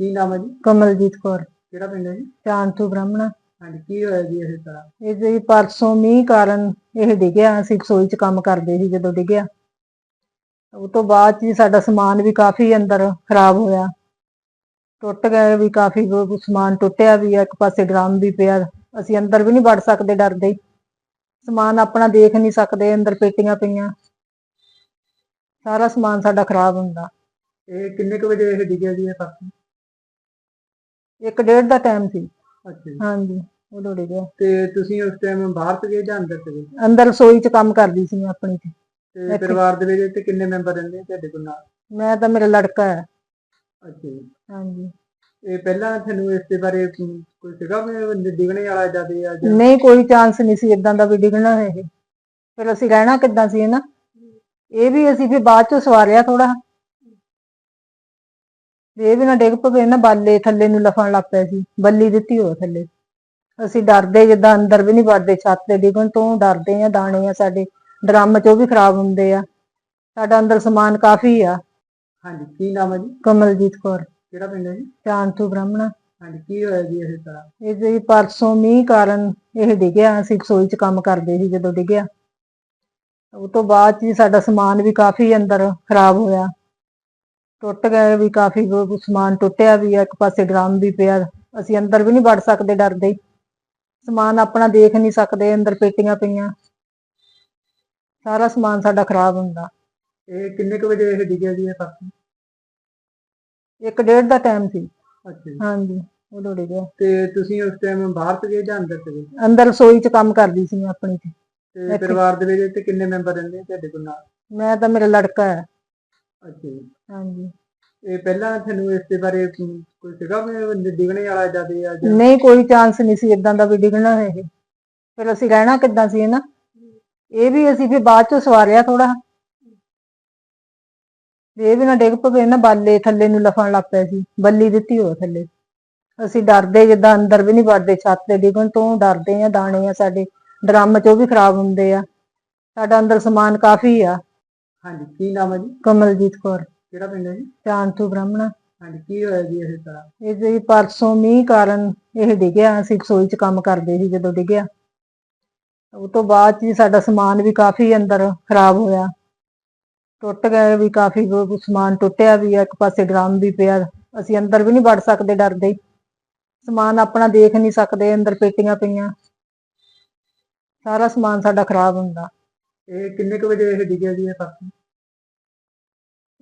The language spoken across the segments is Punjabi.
ਕੀ ਨਾਮ ਹੈ ਜੀ? ਕਮਲਜੀਤ ਕੌਰ। ਕਿਹੜਾ ਪਿੰਡ ਹੈ ਜੀ? ਚਾਂਦੂ ਬ੍ਰਾਹਮਣਾ। ਹਾਂਜੀ ਕੀ ਹੋਇਆ ਜੀ ਇਹ ਸਾਰਾ? ਇਹ ਜੀ ਪਰਸੋਂ ਮੀਂਹ ਕਾਰਨ ਇਹ ਡਿੱਗਿਆ। ਅਸੀਂ ਰਸੋਈ 'ਚ ਕੰਮ ਕਰਦੇ ਸੀ ਜਦੋਂ ਡਿੱਗਿਆ। ਉਹ ਤੋਂ ਬਾਅਦ ਜੀ ਸਾਡਾ ਸਮਾਨ ਵੀ ਕਾਫੀ ਅੰਦਰ ਖਰਾਬ ਹੋਇਆ। ਟੁੱਟ ਗਏ ਵੀ ਕਾਫੀ ਸਮਾਨ ਟੁੱਟਿਆ ਵੀ ਆ। ਇੱਕ ਪਾਸੇ ਡਰਮ ਵੀ ਪਿਆ। ਅਸੀਂ ਅੰਦਰ ਵੀ ਨਹੀਂ ਵੜ ਸਕਦੇ ਡਰਦੇ। ਸਮਾਨ ਆਪਣਾ ਦੇਖ ਨਹੀਂ ਸਕਦੇ। ਅੰਦਰ ਪੇਟੀਆਂ ਪਈਆਂ। ਸਾਰਾ ਸਮਾਨ ਸਾਡਾ ਖਰਾਬ ਹੁੰਦਾ। ਇਹ ਕਿੰਨੇ ਕੁ ਵਜੇ ਇਹ ਡਿੱਗਿਆ ਜੀ ਇਹ ਪਰਸੋਂ? ਇੱਕ ਡੇਢ ਦਾ ਟਾਈਮ ਸੀ। ਅੱਛਾ ਜੀ। ਹਾਂਜੀ ਉਦੋਂ ਡਿੱਗਿਆ ਤੇ ਤੁਸੀਂ ਉਸ ਟਾਈਮ ਬਾਹਰ ਸੀਗੇ ਜਾਂ ਅੰਦਰ ਸੀਗੇ? ਅੰਦਰ ਰਸੋਈ 'ਚ ਕੰਮ ਕਰਦੀ ਸੀ ਮੈਂ ਆਪਣੀ। 'ਚ ਤੇ ਇੱਥੇ। ਪਰਿਵਾਰ ਦੇ ਵਿੱਚ ਤੇ ਕਿੰਨੇ ਮੈਂਬਰ ਰਹਿੰਦੇ ਆ ਤੁਹਾਡੇ ਕੋਲ ਨਾਲ? ਮੈਂ ਤਾਂ ਮੇਰਾ ਲੜਕਾ ਹੈ। ਅੱਛਾ ਜੀ। ਹਾਂਜੀ। ਇਹ ਪਹਿਲਾਂ ਤੁਹਾਨੂੰ ਇਸ ਦੇ ਬਾਰੇ ਅਮ, ਕੋਈ ਸੀਗਾ ਵੀ ਡਿੱਗਣੇ ਵਾਲਾ ਜਦ ਆ ਜਾਂ ਨਹੀਂ ਕੋਈ ਚਾਂਸ ਨਹੀਂ ਸੀ ਇਦਾਂ ਦਾ ਵੀ ਡਿੱਗਣਾ ਹੈ ਇਹ। ਫਿਰ ਅਸੀਂ ਰਹਿਣਾ ਕਿੱਦਾਂ ਸੀ ਨਾ ਇਹ ਵੀ ਅਸੀਂ ਫਿਰ ਬਾਅਦ ਚ ਸਵਾਰਿਆ ਥੋੜਾ ਇਹ ਵੀ ਨਾ ਡਿੱਗ ਪਵੇ ਨਾ ਬਾਲੇ ਥੱਲੇ ਨੂੰ ਲਫਣ ਲੱਗ ਪਿਆ ਸੀ ਬੱਲੀ ਦਿੱਤੀ ਹੋ ਥੱਲੇ। ਅਸੀਂ ਡਰਦੇ ਜਿੱਦਾਂ ਅੰਦਰ ਵੀ ਨਹੀਂ ਵੜਦੇ ਛੱਤ ਤੇ ਡਿੱਗਣ ਤੋਂ ਡਰਦੇ ਆ ਦਾਣੇ ਆ ਸਾਡੇ ਡਰਮ ਚ ਉਹ ਵੀ ਖਰਾਬ ਹੁੰਦੇ ਆ। ਸਾਡਾ ਅੰਦਰ ਸਮਾਨ ਕਾਫੀ ਆ। ਹਾਂਜੀ ਕੀ ਨਾਮ ਹੈ ਜੀ? ਕਮਲਜੀਤ ਕੌਰ। ਕਿਹੜਾ ਪਿੰਡ ਹੈ ਜੀ? ਚਾਂਦੂ ਬ੍ਰਾਹਮਣਾ। ਹਾਂਜੀ ਕੀ ਹੋਇਆ ਜੀ ਇਹ ਸਾਰਾ? ਇਹ ਜੀ ਪਰਸੋਂ ਮੀਂਹ ਕਾਰਨ ਇਹ ਡਿੱਗਿਆ ਅਸੀਂ ਰਸੋਈ 'ਚ ਕੰਮ ਕਰਦੇ ਸੀ ਜਦੋਂ ਡਿੱਗਿਆ। ਉਹ ਤੋਂ ਬਾਅਦ ਜੀ ਸਾਡਾ ਸਮਾਨ ਵੀ ਕਾਫੀ ਅੰਦਰ ਖਰਾਬ ਹੋਇਆ। ਟੁੱਟ ਗਏ ਵੀ ਕਾਫੀ ਸਮਾਨ ਟੁੱਟਿਆ ਵੀ ਆ ਇੱਕ ਪਾਸੇ ਡਰਮ ਵੀ ਪਿਆ ਅਸੀਂ ਅੰਦਰ ਵੀ ਨਹੀਂ ਵੜ ਸਕਦੇ ਡਰਦੇ ਹੀ। ਸਮਾਨ ਆਪਣਾ ਦੇਖ ਨਹੀਂ ਸਕਦੇ ਅੰਦਰ ਪੇਟੀਆਂ ਪਈਆਂ। ਸਾਰਾ ਸਮਾਨ ਸਾਡਾ ਖਰਾਬ ਹੁੰਦਾ। ਇਹ ਕਿੰਨੇ ਕੁ ਵਜੇ ਇਹ ਡਿੱਗਿਆ ਜੀ ਇਹ ਪਰਸੋਂ ਇੱਕ ਡੇਢ ਦਾ ਟਾਈਮ ਸੀ। ਅੱਛਾ ਹਾਂਜੀ ਉਦੋਂ ਡਿੱਗਿਆ। ਤੇ ਤੁਸੀਂ ਉਸ ਟਾਈਮ ਬਾਹਰ ਸੀਗੇ ਜਾਂ ਅੰਦਰ ਸੀਗੇ? ਅੰਦਰ ਰਸੋਈ 'ਚ ਕੰਮ ਕਰਦੀ ਸੀ ਮੈਂ ਆਪਣੀ ਤੇ। ਪਰਿਵਾਰ ਦੇ ਵਿੱਚ ਤੇ ਕਿੰਨੇ ਮੈਂਬਰ ਰਹਿੰਦੇ ਤੁਹਾਡੇ ਕੋਲ ਨਾਲ? ਮੈਂ ਤਾਂ ਮੇਰਾ ਲੜਕਾ ਹੈ। ਅੱਛਾ ਜੀ। ਹਾਂਜੀ। ਇਹ ਪਹਿਲਾਂ ਤੁਹਾਨੂੰ ਇਸ ਦੇ ਬਾਰੇ ਕੋਈ ਸੀਗਾ ਵੀ ਡਿੱਗਣੇ ਵਾਲਾ ਜਦ ਆ ਜਾਂ ਨਹੀਂ ਕੋਈ ਚਾਂਸ ਨਹੀਂ ਸੀ ਇਦਾਂ ਦਾ ਵੀ ਡਿੱਗਣਾ ਹੈ ਇਹ। ਫਿਰ ਅਸੀਂ ਰਹਿਣਾ ਕਿੱਦਾਂ ਸੀ ਨਾ ਇਹ ਵੀ ਅਸੀਂ ਫਿਰ ਬਾਅਦ ਚ ਸਵਾਰਿਆ ਥੋੜਾ ਇਹ ਵੀ ਨਾ ਡਿੱਗ ਪਵੇ ਨਾ ਬਾਲੇ ਥੱਲੇ ਨੂੰ ਲਫਣ ਲੱਗ ਪਿਆ ਸੀ ਬੱਲੀ ਦਿੱਤੀ ਹੋ ਥੱਲੇ। ਅਸੀਂ ਡਰਦੇ ਜਿੱਦਾਂ ਅੰਦਰ ਵੀ ਨਹੀਂ ਵੜਦੇ ਛੱਤ ਤੇ ਡਿੱਗਣ ਤੋਂ ਡਰਦੇ ਆ ਦਾਣੇ ਆ ਸਾਡੇ ਡਰਮ ਚ ਉਹ ਵੀ ਖਰਾਬ ਹੁੰਦੇ ਆ। ਸਾਡਾ ਅੰਦਰ ਸਮਾਨ ਕਾਫੀ ਆ। ਹਾਂਜੀ ਕੀ ਨਾਮ ਹੈ ਜੀ? ਕਮਲਜੀਤ ਕੌਰ। ਕਿਹੜਾ ਪਿੰਡ ਹੈ ਜੀ? ਚਾਂਦੂ ਬ੍ਰਾਹਮਣਾ। ਹਾਂਜੀ ਕੀ ਹੋਇਆ ਜੀ ਇਹ ਸਾਰਾ? ਇਹ ਜੀ ਪਰਸੋਂ ਮੀਂਹ ਕਾਰਨ ਇਹ ਡਿੱਗਿਆ ਅਸੀਂ ਰਸੋਈ 'ਚ ਕੰਮ ਕਰਦੇ ਸੀ ਜਦੋਂ ਡਿੱਗਿਆ। ਉਹ ਤੋਂ ਬਾਅਦ ਜੀ ਸਾਡਾ ਸਮਾਨ ਵੀ ਕਾਫੀ ਅੰਦਰ ਖਰਾਬ ਹੋਇਆ। ਟੁੱਟ ਗਏ ਵੀ ਕਾਫੀ ਸਮਾਨ ਟੁੱਟਿਆ ਵੀ ਆ ਇੱਕ ਪਾਸੇ ਡਰਮ ਵੀ ਪਿਆ। ਅਸੀਂ ਅੰਦਰ ਵੀ ਨਹੀਂ ਵੜ ਸਕਦੇ ਡਰਦੇ। ਸਮਾਨ ਆਪਣਾ ਦੇਖ ਨਹੀਂ ਸਕਦੇ ਅੰਦਰ ਪੇਟੀਆਂ ਪਈਆਂ। ਸਾਰਾ ਸਮਾਨ ਸਾਡਾ ਖਰਾਬ ਹੁੰਦਾ। ਇਹ ਕਿੰਨੇ ਕੁ ਵਜੇ ਇਹ ਡਿੱਗਿਆ ਜੀ ਇਹ ਪਰਸੋਂ?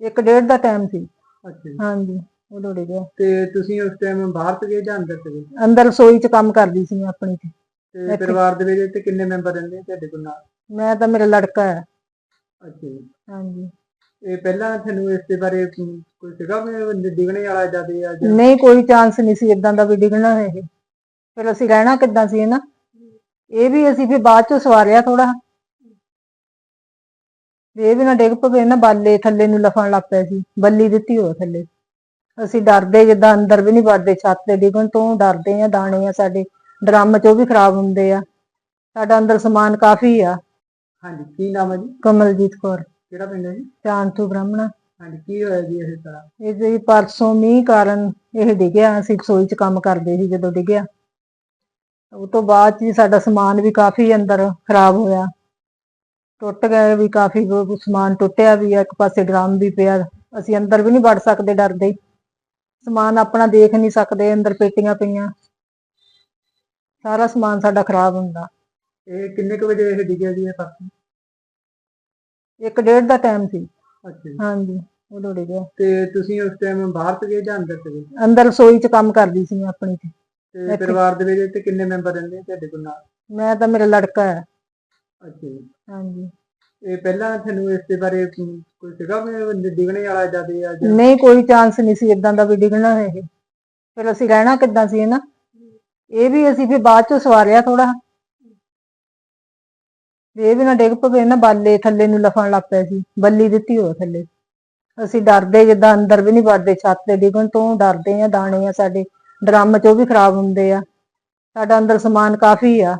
ਇੱਕ ਡੇਢ ਦਾ ਟਾਈਮ ਸੀ। ਅੱਛਾ ਜੀ। ਹਾਂਜੀ ਉਦੋਂ ਡਿੱਗਿਆ। ਤੇ ਤੁਸੀਂ ਉਸ ਟਾਈਮ ਬਾਹਰ ਸੀਗੇ ਜਾਂ ਅੰਦਰ ਸੀਗੇ? ਅੰਦਰ ਰਸੋਈ 'ਚ ਕੰਮ ਕਰਦੀ ਸੀ ਮੈਂ ਆਪਣੀ ਤੇ। ਪਰਿਵਾਰ ਦੇ ਵਿੱਚ ਤੇ ਕਿੰਨੇ ਮੈਂਬਰ ਰਹਿੰਦੇ ਆ ਤੁਹਾਡੇ ਕੋਲ ਨਾਲ? ਮੈਂ ਤਾਂ ਮੇਰਾ ਲੜਕਾ ਹੈ। ਅੱਛਾ ਜੀ। ਹਾਂਜੀ। ਇਹ ਪਹਿਲਾਂ ਤੁਹਾਨੂੰ ਇਸ ਦੇ ਬਾਰੇ ਕੋਈ ਸੀਗਾ ਵੀ ਡਿੱਗਣੇ ਵਾਲਾ ਜਦ ਆ ਜਾਂ ਨਹੀਂ ਕੋਈ ਚਾਂਸ ਨਹੀਂ ਸੀ ਇਦਾਂ ਦਾ ਵੀ ਡਿੱਗਣਾ ਹੈ ਇਹ। ਫਿਰ ਅਸੀਂ ਰਹਿਣਾ ਕਿੱਦਾਂ ਸੀ ਨਾ ਇਹ ਵੀ ਅਸੀਂ ਫਿਰ ਬਾਅਦ ਚ ਸਵਾਰਿਆ ਥੋੜਾ ਇਹ ਵੀ ਨਾ ਡਿੱਗ ਪਵੇ ਨਾ ਬਾਲੇ ਥੱਲੇ ਨੂੰ ਲਫਣ ਲੱਗ ਪਿਆ ਸੀ ਬੱਲੀ ਦਿੱਤੀ ਹੋ ਥੱਲੇ। ਅਸੀਂ ਡਰਦੇ ਜਿੱਦਾਂ ਅੰਦਰ ਵੀ ਨਹੀਂ ਵੜਦੇ ਛੱਤ ਤੇ ਡਿੱਗਣ ਤੋਂ ਡਰਦੇ ਆ ਦਾਣੇ ਆ ਸਾਡੇ ਡਰਮ ਚ ਉਹ ਵੀ ਖਰਾਬ ਹੁੰਦੇ ਆ। ਸਾਡਾ ਅੰਦਰ ਸਮਾਨ ਕਾਫੀ ਆ। ਹਾਂਜੀ ਕੀ ਨਾਮ ਹੈ ਜੀ? ਕਮਲਜੀਤ ਕੌਰ। ਕਿਹੜਾ ਪਿੰਡ ਹੈ ਜੀ? ਚਾਂਦੂ ਬ੍ਰਾਹਮਣਾ। ਹਾਂਜੀ ਕੀ ਹੋਇਆ ਜੀ ਇਹ ਸਾਰਾ? ਇਹ ਜੀ ਪਰਸੋਂ ਮੀਂਹ ਕਾਰਨ ਇਹ ਡਿੱਗਿਆ ਅਸੀਂ ਰਸੋਈ 'ਚ ਕੰਮ ਕਰਦੇ ਸੀ ਜਦੋਂ ਡਿੱਗਿਆ। ਉਹ ਤੋਂ ਬਾਅਦ ਜੀ ਸਾਡਾ ਸਮਾਨ ਵੀ ਕਾਫੀ ਅੰਦਰ ਖਰਾਬ ਹੋਇਆ। ਟੁੱਟ ਗਏ ਵੀ ਕਾਫੀ ਸਮਾਨ ਟੁੱਟਿਆ ਵੀ ਆ ਇੱਕ ਪਾਸੇ ਡਰਮ ਵੀ ਪਿਆ ਅਸੀਂ ਅੰਦਰ ਵੀ ਨਹੀਂ ਵੜ ਸਕਦੇ ਡਰਦੇ। ਸਮਾਨ ਆਪਣਾ ਦੇਖ ਨਹੀਂ ਸਕਦੇ ਅੰਦਰ ਪੇਟੀਆਂ ਪਈਆਂ। ਸਾਰਾ ਸਮਾਨ ਸਾਡਾ ਖਰਾਬ ਹੁੰਦਾ। ਇਹ ਕਿੰਨੇ ਕੁ ਵਜੇ ਇਹ ਡਿੱਗਿਆ ਜੀ ਇਹ ਪਰਸੋਂ ਇੱਕ ਡੇਢ ਦਾ ਟਾਈਮ ਸੀ। ਅੱਛਾ ਹਾਂਜੀ ਉਦੋਂ ਡਿੱਗਿਆ। ਤੇ ਤੁਸੀਂ ਉਸ ਟਾਈਮ ਬਾਹਰ ਸੀਗੇ ਜਾਂ ਅੰਦਰ ਸੀਗੇ? ਅੰਦਰ ਰਸੋਈ 'ਚ ਕੰਮ ਕਰਦੀ ਸੀ ਮੈਂ ਆਪਣੀ ਤੇ। ਇੱਥੇ। ਪਰਿਵਾਰ ਦੇ ਵਿੱਚ ਤੇ ਕਿੰਨੇ ਮੈਂਬਰ ਰਹਿੰਦੇ ਤੁਹਾਡੇ ਕੋਲ ਨਾਲ? ਮੈਂ ਤਾਂ ਮੇਰਾ ਲੜਕਾ ਹੈ। ਅੱਛਾ ਹਾਂਜੀ। ਇਹ ਪਹਿਲਾਂ ਤੁਹਾਨੂੰ ਇਸ ਦੇ ਬਾਰੇ ਕੋਈ ਸੀਗਾ ਵੀ ਡਿੱਗਣੇ ਵਾਲਾ ਜਦ ਆ ਜਾਂ ਨਹੀਂ ਕੋਈ ਚਾਂਸ ਨਹੀਂ ਸੀ ਇਦਾਂ ਦਾ ਵੀ ਡਿੱਗਣਾ ਹੈ ਇਹ। ਫਿਰ ਅਸੀਂ ਰਹਿਣਾ ਕਿੱਦਾਂ ਸੀ ਨਾ ਇਹ ਵੀ ਅਸੀਂ ਫਿਰ ਬਾਅਦ ਚ ਸਵਾਰਿਆ ਥੋੜਾ ਇਹ ਵੀ ਨਾ ਡਿੱਗ ਪਵੇ ਨਾ ਬਾਲੇ ਥੱਲੇ ਨੂੰ ਲਫਣ ਲੱਗ ਪਿਆ ਸੀ ਬੱਲੀ ਦਿੱਤੀ ਹੋ ਥੱਲੇ। ਅਸੀਂ ਡਰਦੇ ਜਿੱਦਾਂ ਅੰਦਰ ਵੀ ਨਹੀਂ ਵੜਦੇ ਛੱਤ ਤੇ ਡਿੱਗਣ ਤੋਂ ਡਰਦੇ ਆ ਦਾਣੇ ਆ ਸਾਡੇ ਡਰਮ ਚ ਉਹ ਵੀ ਖਰਾਬ ਹੁੰਦੇ ਆ। ਸਾਡਾ ਅੰਦਰ ਸਮਾਨ ਕਾਫੀ ਆ।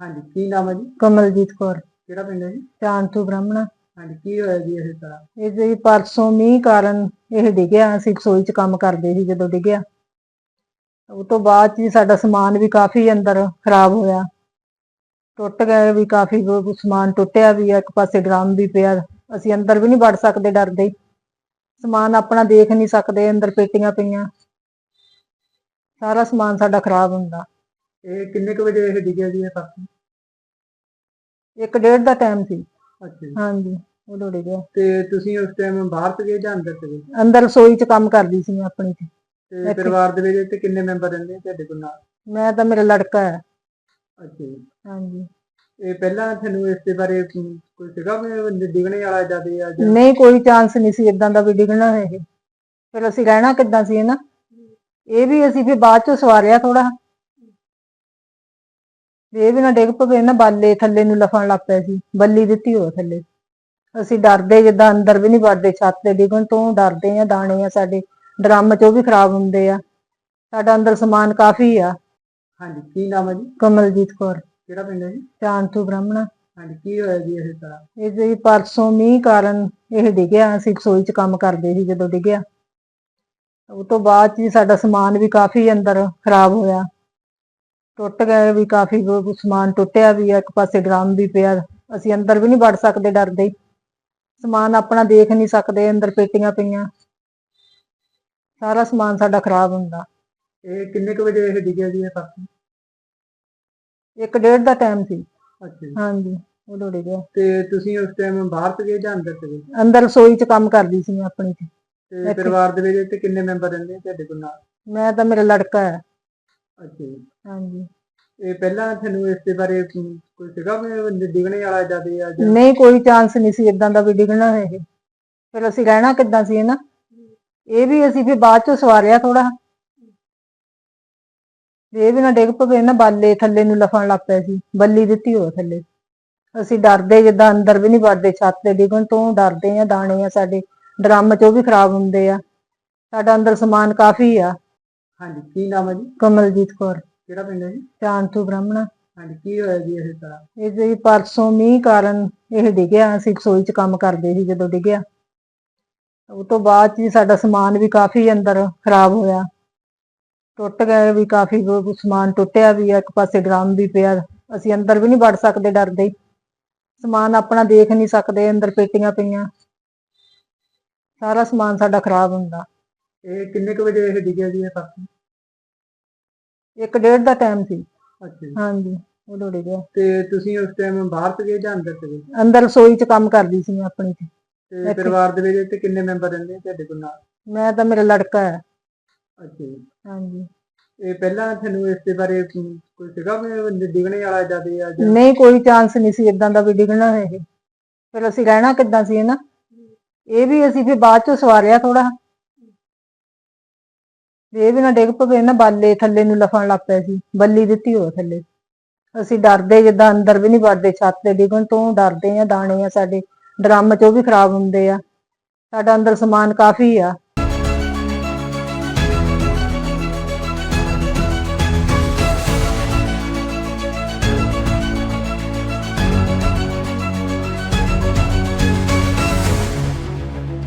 ਹਾਂਜੀ ਕੀ ਨਾਮ ਹੈ ਜੀ? ਕਮਲਜੀਤ ਕੌਰ। ਕਿਹੜਾ ਪਿੰਡ ਹੈ ਜੀ? ਚਾਂਦੂ ਬ੍ਰਾਹਮਣਾ। ਹਾਂਜੀ ਕੀ ਹੋਇਆ ਜੀ ਇਹ ਸਾਰਾ? ਇਹ ਜੀ ਪਰਸੋਂ ਮੀਂਹ ਕਾਰਨ ਇਹ ਡਿੱਗਿਆ ਅਸੀਂ ਰਸੋਈ 'ਚ ਕੰਮ ਕਰਦੇ ਸੀ ਜਦੋਂ ਡਿੱਗਿਆ। ਉਹ ਤੋਂ ਬਾਅਦ ਜੀ ਸਾਡਾ ਸਮਾਨ ਵੀ ਕਾਫੀ ਅੰਦਰ ਖਰਾਬ ਹੋਇਆ। ਟੁੱਟ ਗਏ ਵੀ ਕਾਫੀ ਸਮਾਨ ਟੁੱਟਿਆ ਵੀ ਆ ਇੱਕ ਪਾਸੇ ਡਰਮ ਵੀ ਪਿਆ। ਅਸੀਂ ਅੰਦਰ ਵੀ ਨਹੀਂ ਵੜ ਸਕਦੇ ਡਰਦੇ। ਸਮਾਨ ਆਪਣਾ ਦੇਖ ਨਹੀਂ ਸਕਦੇ ਅੰਦਰ ਪੇਟੀਆਂ ਪਈਆਂ। ਸਾਰਾ ਸਮਾਨ ਸਾਡਾ ਖਰਾਬ ਹੁੰਦਾ। ਇਹ ਕਿੰਨੇ ਕੁ ਵਜੇ ਇਹ ਡਿੱਗਿਆ ਜੀ ਇਹ ਪਰਸੋਂ? ਇੱਕ ਡੇਢ ਦਾ ਟਾਈਮ ਸੀ। ਅੱਛਾ ਜੀ। ਹਾਂਜੀ ਉਦੋਂ ਡਿੱਗਿਆ ਤੇ ਤੁਸੀਂ ਉਸ ਟਾਈਮ ਬਾਹਰ ਸੀਗੇ ਜਾਂ ਅੰਦਰ ਸੀਗੇ? ਅੰਦਰ ਰਸੋਈ 'ਚ ਕੰਮ ਕਰਦੀ ਸੀ ਮੈਂ ਆਪਣੀ। 'ਚ ਤੇ ਇੱਥੇ। ਪਰਿਵਾਰ ਦੇ ਵਿੱਚ ਤੇ ਕਿੰਨੇ ਮੈਂਬਰ ਰਹਿੰਦੇ ਆ ਤੁਹਾਡੇ ਕੋਲ ਨਾਲ? ਮੈਂ ਤਾਂ ਮੇਰਾ ਲੜਕਾ ਹੈ। ਅੱਛਾ ਜੀ। ਹਾਂਜੀ। ਇਹ ਪਹਿਲਾਂ ਤੁਹਾਨੂੰ ਇਸ ਦੇ ਬਾਰੇ ਅਮ, ਕੋਈ ਸੀਗਾ ਵੀ ਡਿੱਗਣੇ ਵਾਲਾ ਜਿਆਦੇ ਆ ਜਾਂ ਨਹੀਂ ਕੋਈ ਚਾਂਸ ਨਹੀਂ ਸੀ ਇਦਾਂ ਦਾ ਵੀ ਡਿੱਗਣਾ ਹੈ ਇਹ। ਫਿਰ ਅਸੀਂ ਰਹਿਣਾ ਕਿੱਦਾਂ ਸੀ ਨਾ ਇਹ ਵੀ ਅਸੀਂ ਫਿਰ ਬਾਅਦ ਚ ਸਵਾਰਿਆ ਥੋੜਾ ਇਹ ਵੀ ਨਾ ਡਿੱਗ ਪਵੇ ਨਾ ਬਾਲੇ ਥੱਲੇ ਨੂੰ ਲਫਣ ਲੱਗ ਪਿਆ ਸੀ ਬੱਲੀ ਦਿੱਤੀ ਹੋ ਥੱਲੇ। ਅਸੀਂ ਡਰਦੇ ਜਿੱਦਾਂ ਅੰਦਰ ਵੀ ਨਹੀਂ ਵੜਦੇ ਛੱਤ ਤੇ ਡਿੱਗਣ ਤੋਂ ਡਰਦੇ ਆ ਦਾਣੇ ਆ ਸਾਡੇ ਡਰਮ ਚ ਉਹ ਵੀ ਖਰਾਬ ਹੁੰਦੇ ਆ। ਸਾਡਾ ਅੰਦਰ ਸਮਾਨ ਕਾਫੀ ਆ। ਹਾਂਜੀ ਕੀ ਨਾਮ ਹੈ ਜੀ? ਕਮਲਜੀਤ ਕੌਰ। ਕਿਹੜਾ ਪਿੰਡ ਹੈ ਜੀ? ਚਾਂਦੂ ਬ੍ਰਾਹਮਣਾ। ਹਾਂਜੀ ਕੀ ਹੋਇਆ ਜੀ ਇਹ ਸਾਰਾ? ਇਹ ਜੀ ਪਰਸੋਂ ਮੀਂਹ ਕਾਰਨ ਇਹ ਡਿੱਗਿਆ ਅਸੀਂ ਰਸੋਈ 'ਚ ਕੰਮ ਕਰਦੇ ਸੀ ਜਦੋਂ ਡਿੱਗਿਆ। ਉਹ ਤੋਂ ਬਾਅਦ ਜੀ ਸਾਡਾ ਸਮਾਨ ਵੀ ਕਾਫੀ ਅੰਦਰ ਖਰਾਬ ਹੋਇਆ। ਟੁੱਟ ਗਏ ਵੀ ਕਾਫੀ ਸਮਾਨ ਟੁੱਟਿਆ ਵੀ ਆ ਇੱਕ ਪਾਸੇ ਡਰਮ ਵੀ ਪਿਆ ਅਸੀਂ ਅੰਦਰ ਵੀ ਨਹੀਂ ਵੜ ਸਕਦੇ ਡਰਦੇ ਹੀ। ਸਮਾਨ ਆਪਣਾ ਦੇਖ ਨਹੀਂ ਸਕਦੇ ਅੰਦਰ ਪੇਟੀਆਂ ਪਈਆਂ। ਸਾਰਾ ਸਮਾਨ ਸਾਡਾ ਖਰਾਬ ਹੁੰਦਾ। ਇਹ ਕਿੰਨੇ ਕੁ ਵਜੇ ਇਹ ਡਿੱਗਿਆ ਜੀ ਇਹ ਪਰਸੋਂ ਇੱਕ ਡੇਢ ਦਾ ਟਾਈਮ ਸੀ। ਅੱਛਾ ਹਾਂਜੀ ਉਦੋਂ ਡਿੱਗਿਆ। ਤੇ ਤੁਸੀਂ ਉਸ ਟਾਈਮ ਬਾਹਰ ਸੀਗੇ ਜਾਂ ਅੰਦਰ ਸੀਗੇ? ਅੰਦਰ ਰਸੋਈ 'ਚ ਕੰਮ ਕਰਦੀ ਸੀ ਮੈਂ ਆਪਣੀ ਤੇ। ਪਰਿਵਾਰ ਦੇ ਵਿੱਚ ਤੇ ਕਿੰਨੇ ਮੈਂਬਰ ਰਹਿੰਦੇ ਤੁਹਾਡੇ ਕੋਲ ਨਾਲ? ਮੈਂ ਤਾਂ ਮੇਰਾ ਲੜਕਾ ਹੈ। ਅੱਛਾ ਜੀ। ਹਾਂਜੀ। ਇਹ ਪਹਿਲਾਂ ਤੁਹਾਨੂੰ ਇਸ ਦੇ ਬਾਰੇ ਕੋਈ ਸੀਗਾ ਵੀ ਡਿੱਗਣੇ ਵਾਲਾ ਜਿਆਦੇ ਆ ਜਾਂ ਨਹੀਂ ਕੋਈ ਚਾਂਸ ਨਹੀਂ ਸੀ ਇਦਾਂ ਦਾ ਵੀ ਡਿੱਗਣਾ ਹੈ ਇਹ। ਫਿਰ ਅਸੀਂ ਰਹਿਣਾ ਕਿੱਦਾਂ ਸੀ ਨਾ ਇਹ ਵੀ ਅਸੀਂ ਫਿਰ ਬਾਅਦ ਚ ਸਵਾਰਿਆ ਥੋੜਾ ਇਹ ਵੀ ਨਾ ਡਿੱਗ ਪਵੇ ਨਾ ਬਾਲੇ ਥੱਲੇ ਨੂੰ ਲਫਣ ਲੱਗ ਪਿਆ ਸੀ ਬੱਲੀ ਦਿੱਤੀ ਹੋ ਥੱਲੇ। ਅਸੀਂ ਡਰਦੇ ਜਿੱਦਾਂ ਅੰਦਰ ਵੀ ਨਹੀਂ ਵੜਦੇ ਛੱਤ ਤੇ ਡਿੱਗਣ ਤੋਂ ਡਰਦੇ ਆ ਦਾਣੇ ਆ ਸਾਡੇ। ਡਰਮ ਚ ਉਹ ਵੀ ਖਰਾਬ ਹੁੰਦੇ ਆ। ਸਾਡਾ ਅੰਦਰ ਸਮਾਨ ਕਾਫੀ ਆ। ਹਾਂਜੀ ਕੀ ਨਾਮ ਹੈ ਜੀ? ਕਮਲਜੀਤ ਕੌਰ। ਕਿਹੜਾ ਪਿੰਡ ਹੈ ਜੀ? ਚਾਂਦੂ ਬ੍ਰਾਹਮਣਾ। ਹਾਂਜੀ ਕੀ ਹੋਇਆ ਜੀ ਇਹ ਸਾਰਾ? ਇਹ ਜੀ ਪਰਸੋਂ ਮੀਂਹ ਕਾਰਨ ਇਹ ਡਿੱਗਿਆ ਅਸੀਂ ਰਸੋਈ 'ਚ ਕੰਮ ਕਰਦੇ ਸੀ ਜਦੋਂ ਡਿੱਗਿਆ। ਉਹ ਤੋਂ ਬਾਅਦ ਜੀ ਸਾਡਾ ਸਮਾਨ ਵੀ ਕਾਫੀ ਅੰਦਰ ਖਰਾਬ ਹੋਇਆ। ਟੁੱਟ ਗਏ ਵੀ ਕਾਫੀ ਸਮਾਨ ਟੁੱਟਿਆ ਵੀ ਆ ਇੱਕ ਪਾਸੇ ਡਰਮ ਵੀ ਪਿਆ। ਅਸੀਂ ਅੰਦਰ ਵੀ ਨਹੀਂ ਵੜ ਸਕਦੇ ਡਰਦੇ ਹੀ। ਸਮਾਨ ਆਪਣਾ ਦੇਖ ਨਹੀਂ ਸਕਦੇ ਅੰਦਰ ਪੇਟੀਆਂ ਪਈਆਂ। ਸਾਰਾ ਸਮਾਨ ਸਾਡਾ ਖਰਾਬ ਹੁੰਦਾ। ਇਹ ਕਿੰਨੇ ਕੁ ਵਜੇ ਇਹ ਡਿੱਗਿਆ ਜੀ ਇਹ ਪਰਸੋਂ? ਇੱਕ ਡੇਢ ਦਾ ਟਾਈਮ ਸੀ। ਅੱਛਾ ਜੀ। ਹਾਂਜੀ ਉਦੋਂ ਡਿੱਗਿਆ। ਤੇ ਤੁਸੀਂ ਉਸ ਟਾਈਮ ਬਾਹਰ ਸੀਗੇ ਜਾਂ ਅੰਦਰ ਸੀਗੇ? ਅੰਦਰ ਰਸੋਈ 'ਚ ਕੰਮ ਕਰਦੀ ਸੀ ਮੈਂ ਆਪਣੀ ਤੇ। ਪਰਿਵਾਰ ਦੇ ਵਿੱਚ ਤੇ ਕਿੰਨੇ ਮੈਂਬਰ ਰਹਿੰਦੇ ਆ ਤੁਹਾਡੇ ਕੋਲ ਨਾਲ? ਮੈਂ ਤਾਂ ਮੇਰਾ ਲੜਕਾ ਹੈ। ਅੱਛਾ ਜੀ। ਹਾਂਜੀ। ਇਹ ਪਹਿਲਾਂ ਤੁਹਾਨੂੰ ਇਸ ਦੇ ਬਾਰੇ ਕੋਈ ਸੀਗਾ ਵੀ ਡਿੱਗਣੇ ਵਾਲਾ ਜਿਆਦੇ ਆ ਜਾਂ ਨਹੀਂ ਕੋਈ ਚਾਂਸ ਨਹੀਂ ਸੀ ਇਦਾਂ ਦਾ ਵੀ ਡਿੱਗਣਾ ਹੈ ਇਹ। ਫਿਰ ਅਸੀਂ ਰਹਿਣਾ ਕਿੱਦਾਂ ਸੀ ਨਾ ਇਹ ਵੀ ਅਸੀਂ ਫਿਰ ਬਾਅਦ ਚ ਸਵਾਰਿਆ ਥੋੜਾ ਇਹ ਵੀ ਨਾ ਡਿੱਗ ਪਵੇ, ਨਾ ਬਾਲੇ ਥੱਲੇ ਨੂੰ ਲਫਣ ਲੱਗ ਪਿਆ ਸੀ, ਬੱਲੀ ਦਿੱਤੀ ਹੋ ਥੱਲੇ। ਅਸੀਂ ਡਰਦੇ ਜਿੱਦਾਂ ਅੰਦਰ ਵੀ ਨਹੀਂ ਵੜਦੇ, ਛੱਤ ਤੇ ਡਿੱਗਣ ਤੋਂ ਡਰਦੇ ਆ, ਦਾਣੇ ਆ ਸਾਡੇ, ਡਰਮ ਚ ਉਹ ਵੀ ਖਰਾਬ ਹੁੰਦੇ ਆ। ਸਾਡਾ ਅੰਦਰ ਸਮਾਨ ਕਾਫੀ ਆ।